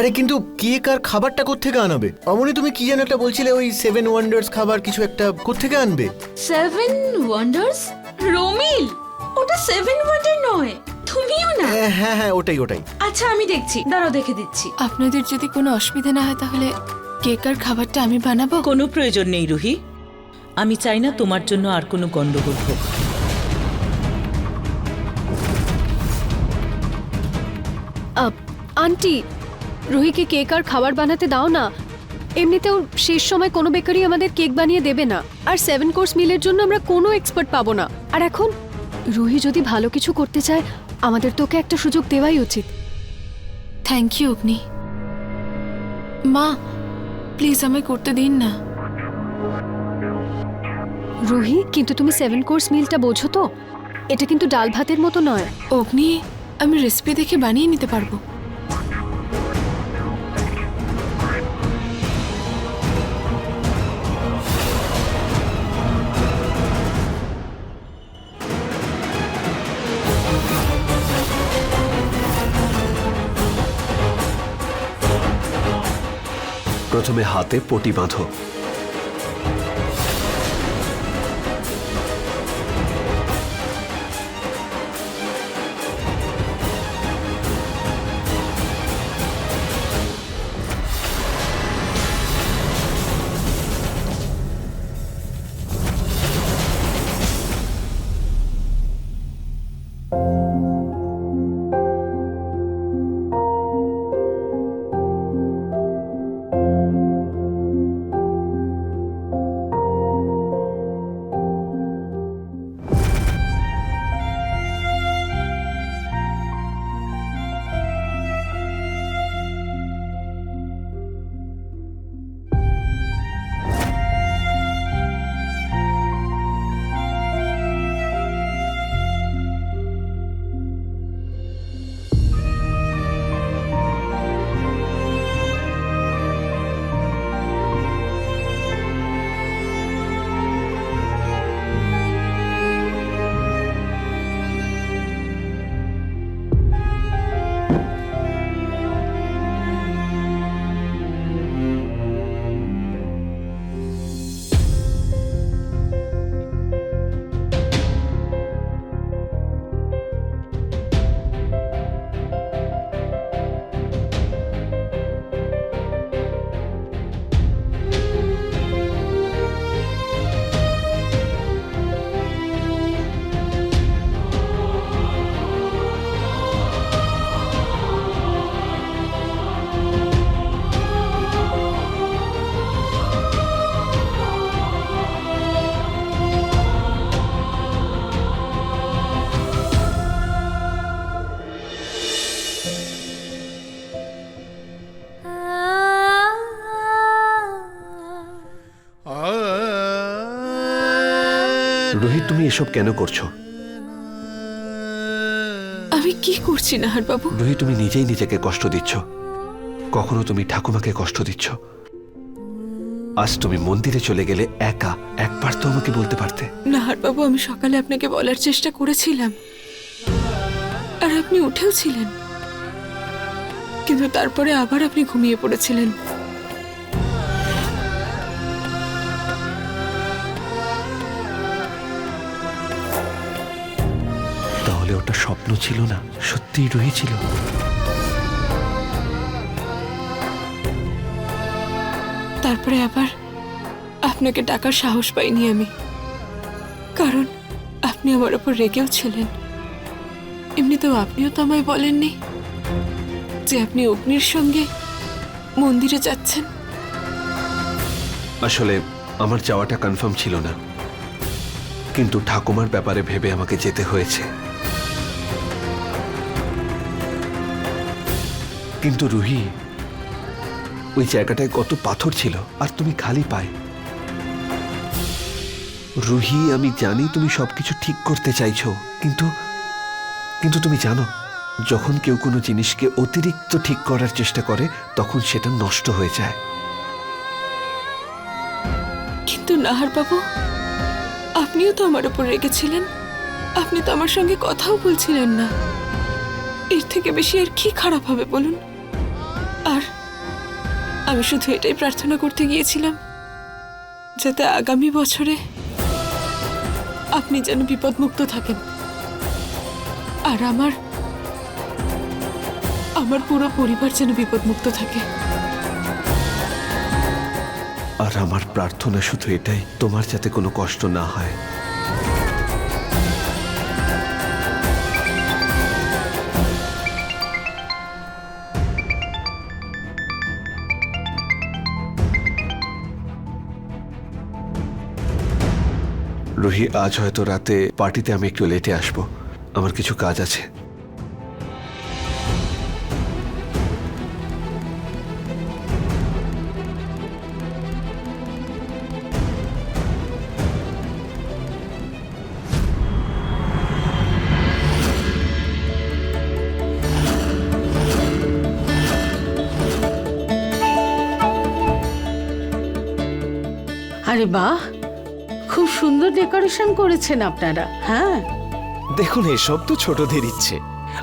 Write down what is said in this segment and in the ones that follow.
আরে কিন্তু কেক আর খাবারটা কোত্থেকে আনাবে? অমনি তুমি কি যেন একটা বলছিলে ওই সেভেন ওয়ান্ডার্স খাবার কিছু একটা কোত্থেকে আনবে? সেভেন ওয়ান্ডার্স রমিল ওটা সেভেন ওয়ান্ডার নয় তুমিও না? হ্যাঁ হ্যাঁ হ্যাঁ ওটাই ওটাই। আচ্ছা আমি দেখছি দাঁড়াও দেখে দিচ্ছি। আপনাদের যদি কোনো অসুবিধা না হয় তাহলে কেক আর খাবারটা আমি বানাবো? কোনো প্রয়োজন নেই রুহি। আমি চাই না তোমার জন্য আর কোনো গন্ডগোল হোক। আপ, আন্টি রুহিকে কেক আর খাবার বানাতে দাও না। এমনিতেও শেষ সময় কোনো বেকারি আমাদের কেক বানিয়ে দেবে না। আর সেভেন কোর্স মিলের জন্য আমরা কোনো এক্সপার্ট পাবো না। আর এখন রুহি যদি ভালো কিছু করতে চায় আমাদের তোকে একটা সুযোগ দেওয়াই উচিত। থ্যাংক ইউ অগ্নি। মা প্লিজ আমায় করতে দিন না। রুহি কিন্তু তুমি সেভেন কোর্স মিলটা বোঝো তো? এটা কিন্তু ডাল ভাতের মতো নয়। অগ্নি আমি রেসিপি দেখে বানিয়ে নিতে পারব। প্রথমে হাতে পটি বাঁধো। রোহিত তুমি এসব কেন করছ? আমি কি করছি নাহার বাবু রোহিত তুমি নিজেই নিজেকে কষ্ট দিচ্ছ। কখনো তুমি ঠাকুমাকে কষ্ট দিচ্ছ। আজ তুমি মন্দিরে চলে গেলে একা একবার তো আমাকে বলতে পারতে। নাহার বাবু আমি সকালে আপনাকে বলার চেষ্টা করেছিলাম। আর আপনি উঠেও ছিলেন। কিন্তু তারপরে আবার আপনি ঘুমিয়ে পড়েছিলেন। ছিল না সত্যিই ছিল। তারপরে আবার আপনাকে ডাকার সাহস পাইনি আমি। কারণ আপনি আমার ওপর রেগেও ছিলেন। এমনিতেও আপনিও তো আমায় বলেননি যে আপনি অগ্নির সঙ্গে মন্দিরে যাচ্ছেন। আসলে আমার যাওয়াটা কনফার্ম ছিল না। কিন্তু ঠাকুমার ব্যাপারে ভেবে আমাকে যেতে হয়েছে। কিন্তু রুহি, ওই জায়গাটায় কত পাথর ছিল আর তুমি খালি পায়। রুহি, আমি জানি তুমি সবকিছু ঠিক করতে চাইছো, কিন্তু কিন্তু তুমি জানো, যখন কেউ কোনো জিনিসকে অতিরিক্ত ঠিক করার চেষ্টা করে, তখন সেটা নষ্ট হয়ে যায়। কিন্তু নাহার বাবু, আপনিও তো আমার ওপর রেগেছিলেন। আপনি তো আমার সঙ্গে কথাও বলছিলেন না। এর থেকে বেশি আর কি খারাপ হবে বলুন? আমি শুধু এটাই প্রার্থনা করতে গিয়েছিলাম যাতে আগামী বছরে আপনি যেন বিপদমুক্ত থাকেন। আর আমার আমার পুরো পরিবার যেন বিপদমুক্ত থাকে। আর আমার প্রার্থনা শুধু এটাই, তোমার যাতে কোনো কষ্ট না হয়। রুহি, আজ হয়তো রাতে পার্টিতে আমি একটু লেটে আসব। আমার কিছু কাজ আছে। আরে বাহ! খুব সুন্দর ডেকোরেশন করেছেন আপনারা হ্যাঁ। দেখুন এসব তো ছোটদের ইচ্ছে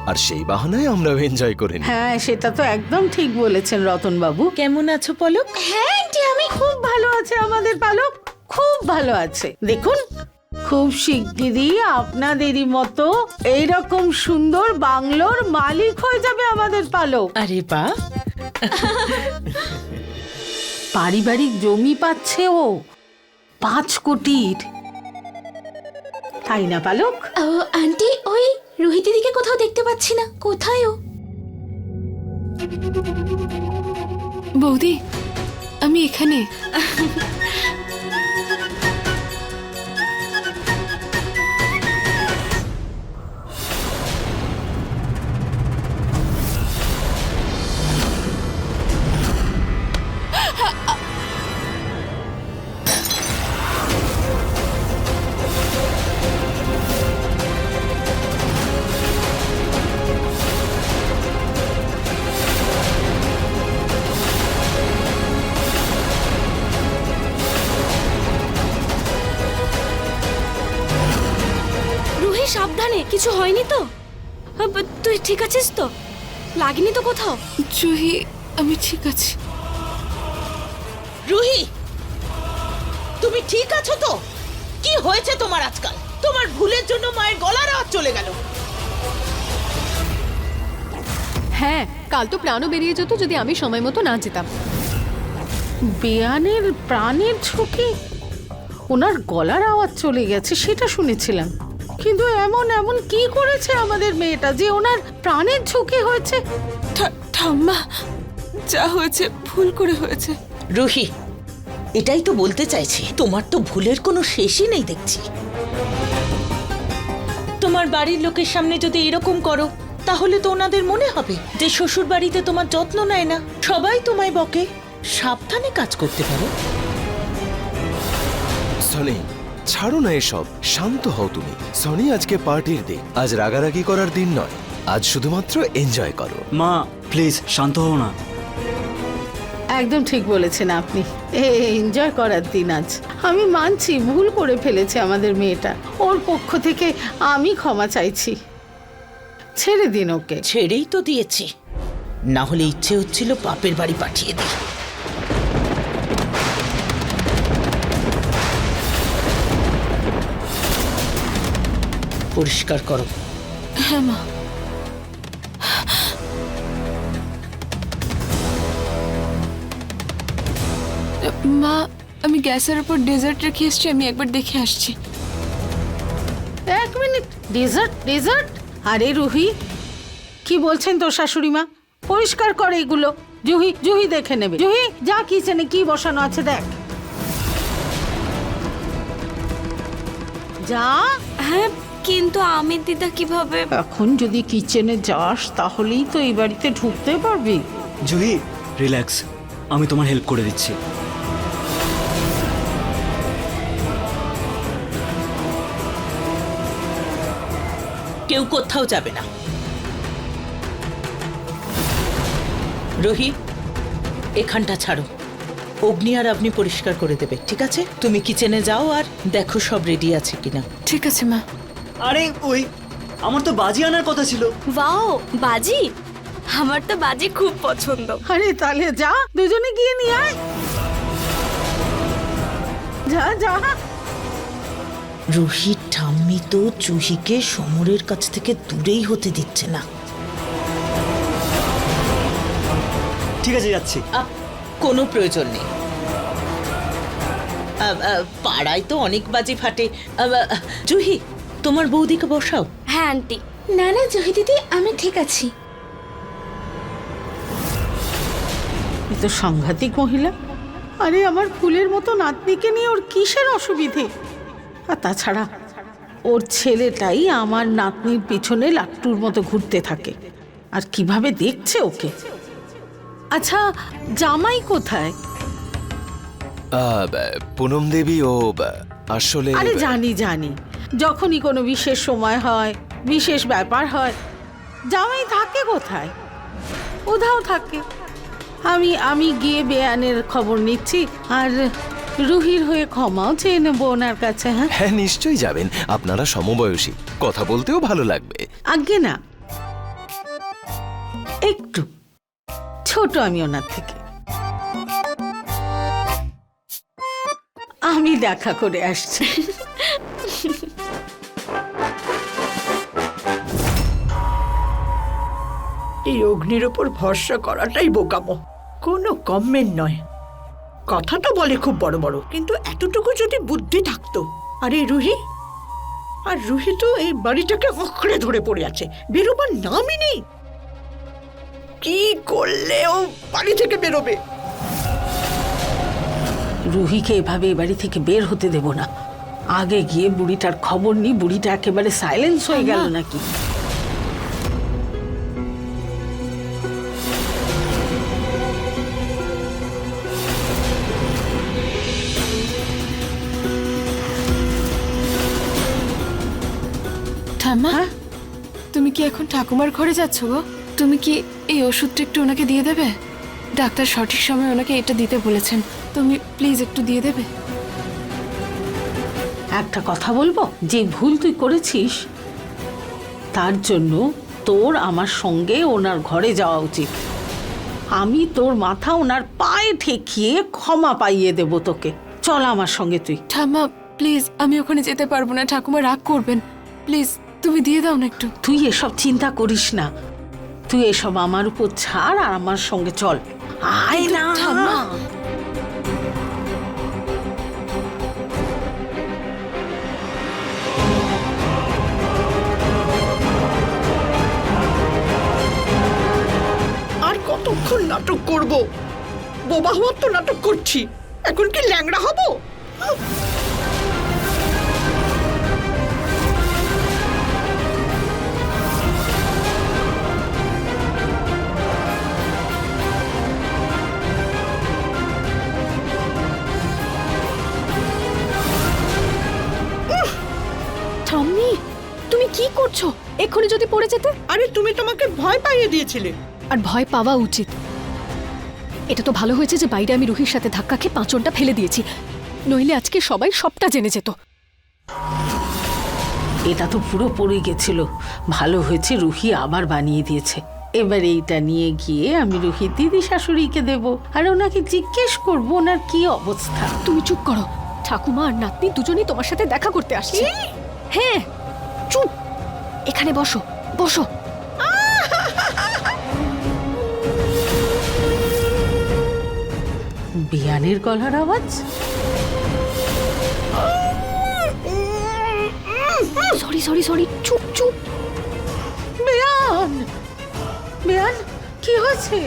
আর সেই বাহানায় আমরাও এনজয় করে নিই। হ্যাঁ সেটা তো একদম ঠিক বলেছেন রতন বাবু কেমন আছো পলক? হ্যাঁ আন্টি আমি খুব ভালো আছে আমাদের পালক খুব ভালো আছে। দেখুন খুব শিগগিরই আপনাদেরই মতো এইরকম সুন্দর বাংলোর মালিক হয়ে যাবে আমাদের পালক। আরে বা। পারিবারিক জমি পাচ্ছে ও। পাঁচ কোটির। তাই না পালক? আন্টি ওই রোহিতের দিকে কোথাও দেখতে পাচ্ছি না। কোথায় ও? বৌদি আমি এখানে। সাবধানে কিছু হয়নি তো? তুই ঠিক আছিস তো? লাগেনি তো কোথাও? জুহি আমি ঠিক আছি। রুহি! তুমি ঠিক আছো তো? কি হয়েছে তোমার আজকাল? তোমার ভুলের জন্য মায়ের গলার আওয়াজ চলে গেল। হ্যাঁ কাল তো প্রাণও বেরিয়ে যেত যদি আমি সময় মতো না যেতাম। বেয়ানের প্রাণের ঝুঁকি? ওনার গলার আওয়াজ চলে গেছে সেটা শুনেছিলাম। কিন্তু এমন এমন কি করেছে আমাদের মেয়েটা যে ওনার প্রাণের ঝুঁকি হয়েছে? ঠা- ঠাম্মা যা হয়েছে ভুল করে হয়েছে। রুহি এটাই তো বলতে চাইছি তোমার তো ভুলের কোনো শেষই নেই দেখছি। তোমার বাড়ির লোকের সামনে যদি এরকম করো তাহলে তো ওনাদের মনে হবে যে শ্বশুর বাড়িতে তোমার যত্ন নেয় না। সবাই তোমায় বকে। সাবধানে কাজ করতে পারো। সনি ছাড়ো না এসব শান্ত হও তুমি। সনি আজকে পার্টির দিন আজ রাগারাগি করার দিন নয়। আজ শুধুমাত্র এনজয় করো। মা প্লিজ শান্ত হও না। একদম ঠিক বলেছেন আপনি। এনজয় করার দিন আজ। আমি মানছি ভুল করে ফেলেছে আমাদের মেয়েটা। ওর পক্ষ থেকে আমি ক্ষমা চাইছি। ছেড়ে দিন ওকে। ছেড়েই তো দিয়েছি। না হলে ইচ্ছে হচ্ছিল বাপের বাড়ি পাঠিয়ে দিই। পরিষ্কার করো। হ্যাঁ মা। মা আমি গ্যাসের উপর ডেজার্ট রেখে এসছি আমি একবার দেখে আসছি। এক মিনিট ডেজার্ট ডেজার্ট? আরে রুহি কি বলছেন তোর শাশুড়ি মা? পরিষ্কার কর এগুলো। জুহি জুহি দেখে নেবে। জুহি যা কিচেনে কি বসানো আছে দেখ। যা হ্যাঁ কিন্তু আমি দিদা কীভাবে এখন যদি কিচেনে যাস তাহলেই তো এই বাড়িতে ঢুকতে পারবি। জুহি রিল্যাক্স। আমি তোমার হেল্প করে দিচ্ছি। কেউ কোথাও যাবে না। রোহি এখানটা ছাড়ো। অগ্নি আর আপনি পরিষ্কার করে দেবে ঠিক আছে? তুমি কিচেনে যাও আর দেখো সব রেডি আছে কিনা। ঠিক আছে মা। আরে ওই আমার তো বাজি আনার কথা ছিল। ওয়াও বাজি? আমার তো বাজি খুব পছন্দ। আরে তাহলে যা দুজনে গিয়ে নিয়ে আয়। যা যা। রুহির ঠাম্মি তো জুহিকে সমরের কাছ থেকে দূরেই হতে দিচ্ছে না। ঠিক আছে যাচ্ছি। আহ, কোনো প্রয়োজন নেই। আহ, আহ, পাড়ায় তো অনেক বাজি ফাটে। আহ, আহ, জুহি তোমার বৌদিকে বসাও। হ্যাঁ আন্টি। না না জহি দিদি আমি ঠিক আছি। এ তো সাংঘাতিক মহিলা। আরে আমার ফুলের মতো নাতনিকে নিয়ে ওর কিসের অসুবিধে? আর তাছাড়া ওর ছেলেটাই আমার নাতনির পিছনে লাট্টুর মতো ঘুরতে থাকে। আর কীভাবে দেখছে ওকে? আচ্ছা জামাই কোথায়? পুনম দেবী ও আসলে আরে জানি জানি। যখনই কোনো বিশেষ সময় হয় বিশেষ ব্যাপার হয় জামাই থাকে কোথায়? কোথাও থাকে। আমি আমি গিয়ে বেয়ানের খবর নিচ্ছি আর রুহির হয়ে ক্ষমাও চেয়ে নেব ওনার কাছে হ্যাঁ? হ্যাঁ নিশ্চয়ই যাবেন। আপনারা সমবয়সী কথা বলতেও ভালো লাগবে। আজ্ঞে না। একটু ছোট আমি ওনার থেকে। আমি দেখা করে আসছি। এই অগ্নির ওপর ভরসা করাটাই বোকামো। কোনো কমেন্ট নয়। কথা তো বলে খুব বড় বড় কিন্তু এতটুকু যদি বুদ্ধি থাকতো। আরে রুহি? আর রুহি তো এই বাড়িটাকে আঁকড়ে ধরে পড়ে আছে। বেরোবার নামই নেই। কি করলে ও বাড়ি থেকে বেরোবে? রুহিকে এভাবে বাড়ি থেকে বের হতে দেব না। আগে গিয়ে বুড়িটার খবর নি বুড়িটা একেবারে সাইলেন্স হয়ে গেল নাকি? ঠাকুমার ঘরে যাচ্ছ গো? তুমি কি এই ওষুধটা একটু ওনাকে দিয়ে দেবে? ডাক্তার সঠিক সময় ওনাকে এটা দিতে বলেছেন। তুমি প্লিজ একটু দিয়ে দেবে। একটা কথা বলব? যে ভুল তুই করেছিস তার জন্য তোর আমার সঙ্গে ওনার ঘরে যাওয়া উচিত। আমি তোর মাথা ওনার পায়ে ঠেকিয়ে ক্ষমা পাইয়ে দেব তোকে। চল আমার সঙ্গে তুই। ঠাম্মা প্লিজ আমি ওখানে যেতে পারব না। ঠাকুমা রাগ করবেন। প্লিজ তুমি দিয়ে দাও না একটু। তুই এসব চিন্তা করিস না। তুই এসব আমার উপর ছাড় আর আমার সঙ্গে চল। আয় না। আর কতক্ষণ নাটক করব? বোবা হওয়ার তো নাটক করছি। এখন কি ল্যাংড়া হব? এক্ষুনি যদি পড়ে যেতে? আরে তুমি তোমাকে ভয় পাইয়ে দিয়েছিলে। আর ভয় পাওয়া উচিত। এটা তো ভালো হয়েছে যে বাইরে আমি রুহির সাথে ধাক্কা খেয়ে পাঁচনটা ফেলে দিয়েছি। নইলে আজকে সবাই সবটা জেনে যেত। এটা তো পুরো পড়ে গেছিল। ভালো হয়েছে রুহি আবার বানিয়ে দিয়েছে। এবার এইটা নিয়ে গিয়ে আমি রুহি দিদি শাশুড়িকে দেব। আর ওনাকে জিজ্ঞেস করব ওনার কি অবস্থা। তুমি চুপ করো। ঠাকুমা আর নাতনি দুজনেই তোমার সাথে দেখা করতে আসছি। হ্যাঁ চুপ। এখানে বসো বসো। বিয়ানের গলার আওয়াজ? সরি সরি সরি চুপ চুপ। বেয়ান! বেয়ান কি হয়েছে?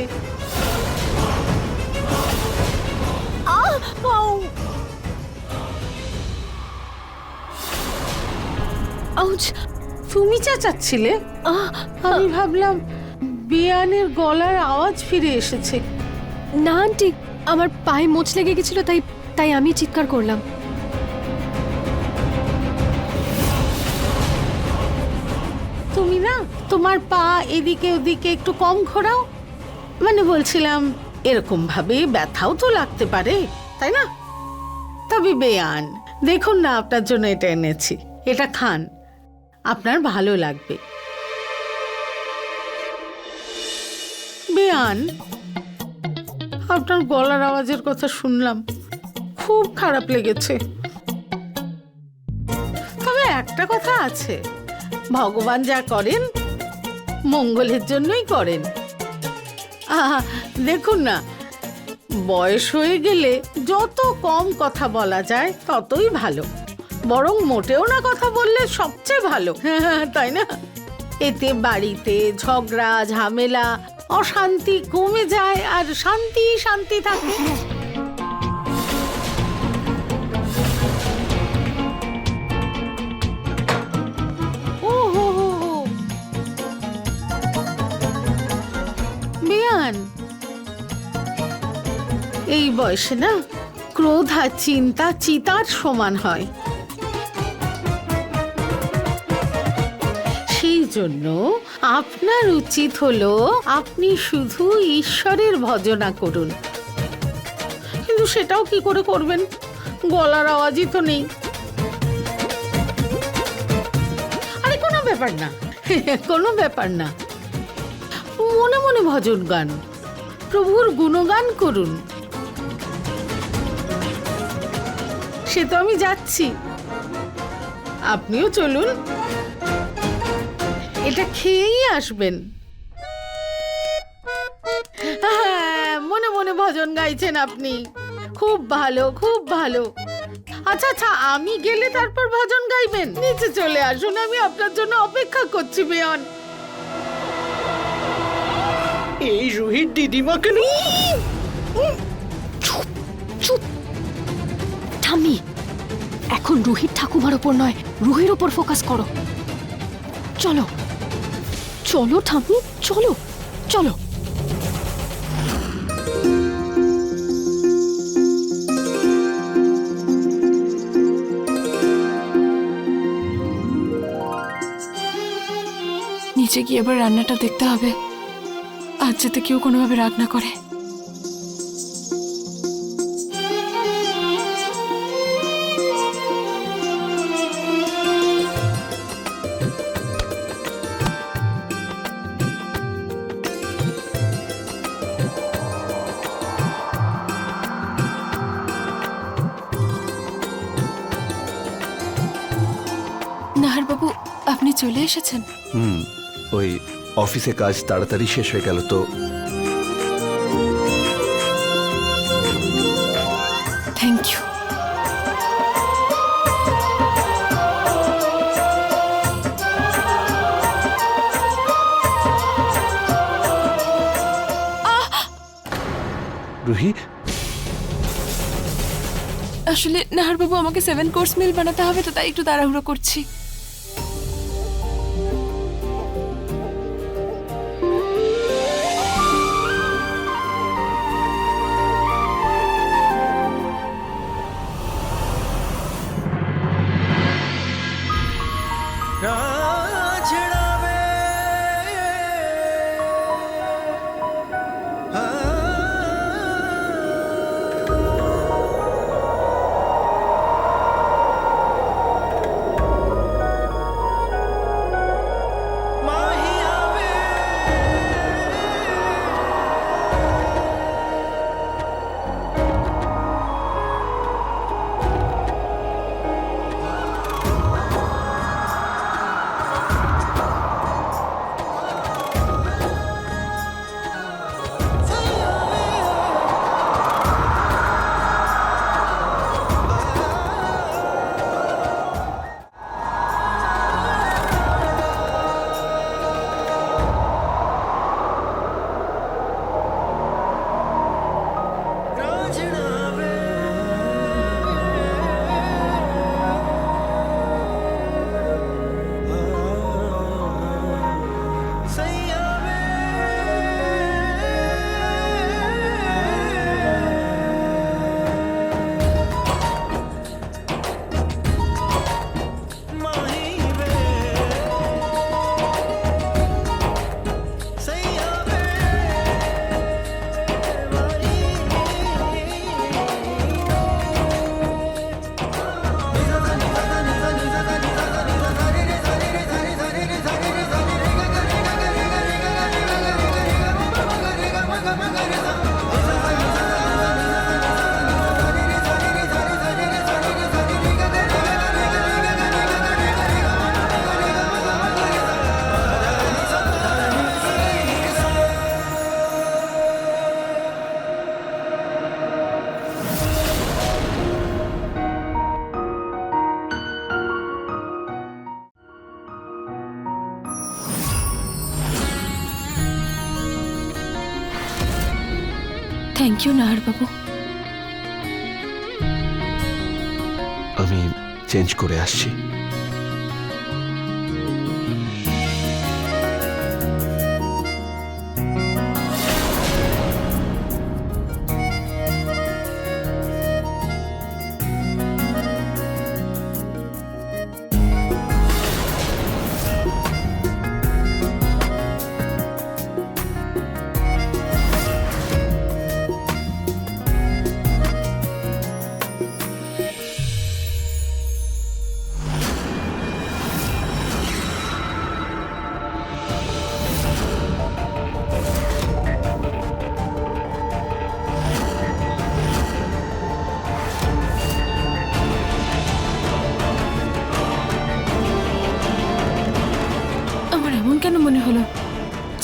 আউচ তুমি চেঁচাচ্ছিলে? আমি ভাবলাম বিয়ানের গলার আওয়াজ ফিরে এসেছে। না আন্টি আমার পায়ে মোচ লেগে গেছিল তাই তাই আমি চিৎকার করলাম। তুমি না তোমার পা এদিকে ওদিকে একটু কম ঘোরাও। মানে বলছিলাম এরকম ভাবে ব্যথাও তো লাগতে পারে তাই না? তবে বেয়ান দেখুন না আপনার জন্য এটা এনেছি। এটা খান। আপনার ভালো লাগবে। বেয়ান আপনার গলার আওয়াজের কথা শুনলাম। খুব খারাপ লেগেছে। তবে একটা কথা আছে ভগবান যা করেন মঙ্গলের জন্যই করেন। আহা, দেখুন না বয়স হয়ে গেলে যত কম কথা বলা যায় ততই ভালো। বরং মোটেও না কথা বললে সবচেয়ে ভালো। তাই না? এতে বাড়িতে ঝগড়া, ঝামেলা, অশান্তি কমে যায় আর শান্তি শান্তি থাকে। এই বয়সে না ক্রোধ আর চিন্তা চিতার সমান হয়। জন্য আপনার উচিত হলো আপনি শুধু ঈশ্বরের ভজনা করুন। কিন্তু সেটাও কি করে করবেন? গলার আওয়াজই তো নেই। আরে, কোনো ব্যাপার না। কোনো ব্যাপার না। মনে মনে ভজন গান। প্রভুর গুণগান করুন। সে তো আমি যাচ্ছি। আপনিও চলুন। এটা খেয়েই আসবেন। হ্যাঁ মনে মনে ভজন গাইছেন আপনি। খুব ভালো খুব ভালো। আচ্ছা আচ্ছা আমি গেলে তারপর ভজন গাইবেন? নিচে চলে আসুন আমি আপনার জন্য অপেক্ষা করছি বেয়ন। এই রুহির দিদিমাকে না চুপ ঠাম্মি এখন রুহির ঠাকুমার ওপর নয় রুহির ওপর ফোকাস করো। চলো। চলো ঠাকুর চলো চলো। নিচে গিয়ে এবার রান্নাটা দেখতে হবে। আজ যাতে কেউ কোনোভাবে রাগ না করে। এসেছেন? হুম ওই অফিসে কাজ তাড়াতাড়ি শেষ হয়ে গেল তো। Thank you Ruhi? আসলে নাহারবাবু আমাকে সেভেন কোর্স মিল বানাতে হবে তো তাই একটু তাড়াহুড়ো করছি। বাবু। আমি চেঞ্জ করে আসছি।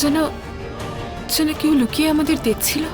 যেন যেন কেউ লুকিয়ে আমাদের দেখছিল।